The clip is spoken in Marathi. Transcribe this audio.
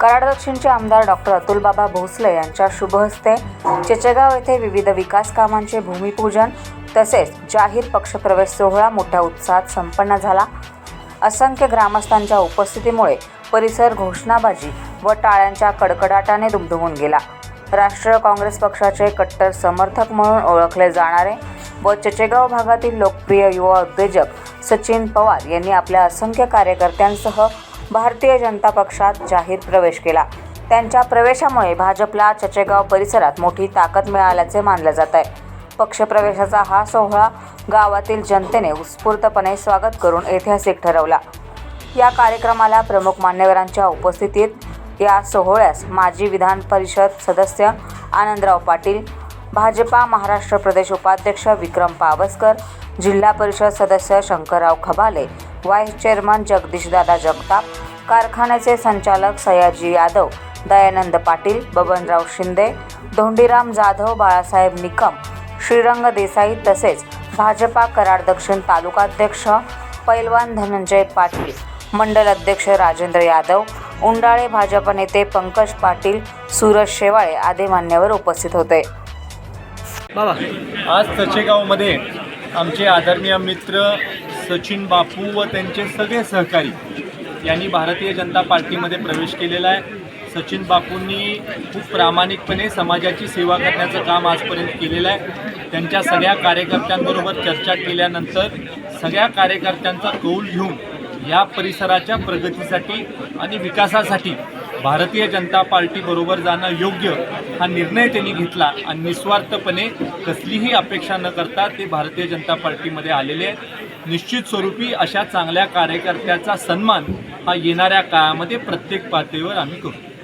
कराड दक्षिणचे आमदार डॉक्टर अतुलबाबा भोसले यांच्या शुभहस्ते चेचेगाव येथे विविध विकास कामांचे भूमिपूजन तसेच जाहीर पक्षप्रवेश सोहळा मोठ्या उत्साहात संपन्न झाला. असंख्य ग्रामस्थांच्या उपस्थितीमुळे परिसर घोषणाबाजी व टाळ्यांच्या कडकडाटाने दुमधुमून गेला. राष्ट्रीय काँग्रेस पक्षाचे कट्टर समर्थक म्हणून ओळखले जाणारे व चचेगाव भागातील लोकप्रिय युवा उद्योजक सचिन पवार यांनी आपल्या असंख्य कार्यकर्त्यांसह भारतीय जनता पक्षात जाहीर प्रवेश केला. त्यांच्या प्रवेशामुळे भाजपला चचेगाव परिसरात मोठी ताकद मिळाल्याचे मानले जात आहे. पक्षप्रवेशाचा हा सोहळा गावातील जनतेने उत्स्फूर्तपणे स्वागत करून ऐतिहासिक ठरवला. या कार्यक्रमाला प्रमुख मान्यवरांच्या उपस्थितीत या सोहळ्यास माजी विधान परिषद सदस्य आनंदराव पाटील भाजपा महाराष्ट्र प्रदेश उपाध्यक्ष विक्रम पावसकर जिल्हा परिषद सदस्य शंकरराव खबाले व्हाईस चेअरमन जगदीशदादा जगताप कारखान्याचे संचालक सयाजी यादव दयानंद पाटील बबनराव शिंदे धोंडीराम जाधव बाळासाहेब निकम श्रीरंग देसाई तसेच भाजपा कराड दक्षिण तालुकाध्यक्ष पैलवान धनंजय पाटील मंडल अध्यक्ष राजेंद्र यादव उंडाळे भाजप नेते पंकज पाटील सूरज शेवाळे आदी मान्यवर उपस्थित होते. बाबा आज तसेगावमध्ये आमचे आदरणीय मित्र सचिन बापू व त्यांचे सगळे सहकारी यांनी भारतीय जनता पार्टीमध्ये प्रवेश केलेला आहे. सचिन बापूंनी खूप प्रामाणिकपणे समाजाची सेवा करण्याचं काम आजपर्यंत केलेलं आहे. त्यांच्या सगळ्या कार्यकर्त्यांबरोबर चर्चा केल्यानंतर सगळ्या कार्यकर्त्यांचा कौल घेऊन या परिसराच्या प्रगतीसाठी आणि विकासासाठी भारतीय जनता पार्टीबरोबर जाणं योग्य हा निर्णय त्यांनी घेतला आणि निस्वार्थपणे कसलीही अपेक्षा न करता ते भारतीय जनता पार्टीमध्ये आलेले आहेत. निश्चित स्वरूपी अशा चांगल्या कार्यकर्त्याचा सन्मान हा येणाऱ्या काळामध्ये प्रत्येक पातळीवर आम्ही करू.